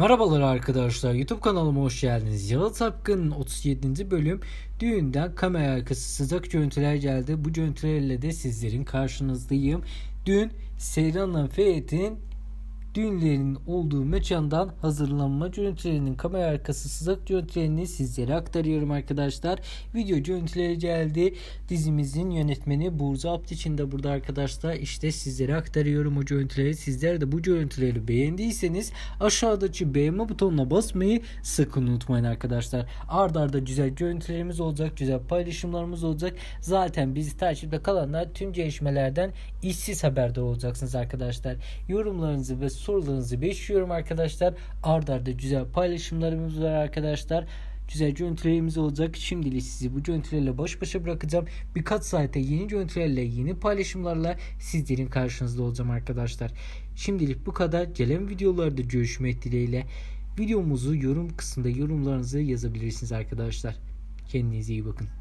Merhabalar arkadaşlar YouTube kanalıma hoş geldiniz. Yalı Tapkın'ın 37. bölüm düğünden kamera arkası sıcak görüntüler geldi. Bu görüntülerle de sizlerin karşınızdayım. Dün Seyran'la Ferit'in düğünlerinin olduğu mekandan hazırlanma görüntülerinin kamera arkası sıcak görüntülerini sizlere aktarıyorum arkadaşlar. Video görüntüleri geldi. Dizimizin yönetmeni Burza Abd için de burada arkadaşlar. İşte sizlere aktarıyorum o görüntüleri. Sizler de bu görüntüleri beğendiyseniz aşağıdaki beğenme butonuna basmayı sakın unutmayın arkadaşlar. Arda arda güzel görüntülerimiz olacak. Güzel paylaşımlarımız olacak. Zaten bizi takipte kalanlar tüm gelişmelerden işsiz haberde olacaksınız arkadaşlar. Yorumlarınızı ve sorularınızı bekliyorum arkadaşlar. Arda arda güzel paylaşımlarımız var arkadaşlar. Güzel görüntülerimiz olacak. Şimdilik sizi bu görüntülerle baş başa bırakacağım. Birkaç saate yeni görüntülerle, yeni paylaşımlarla sizlerin karşınızda olacağım arkadaşlar. Şimdilik bu kadar. Gelen videolarda görüşmek dileğiyle. Videomuzu yorum kısmında yorumlarınızı yazabilirsiniz arkadaşlar. Kendinize iyi bakın.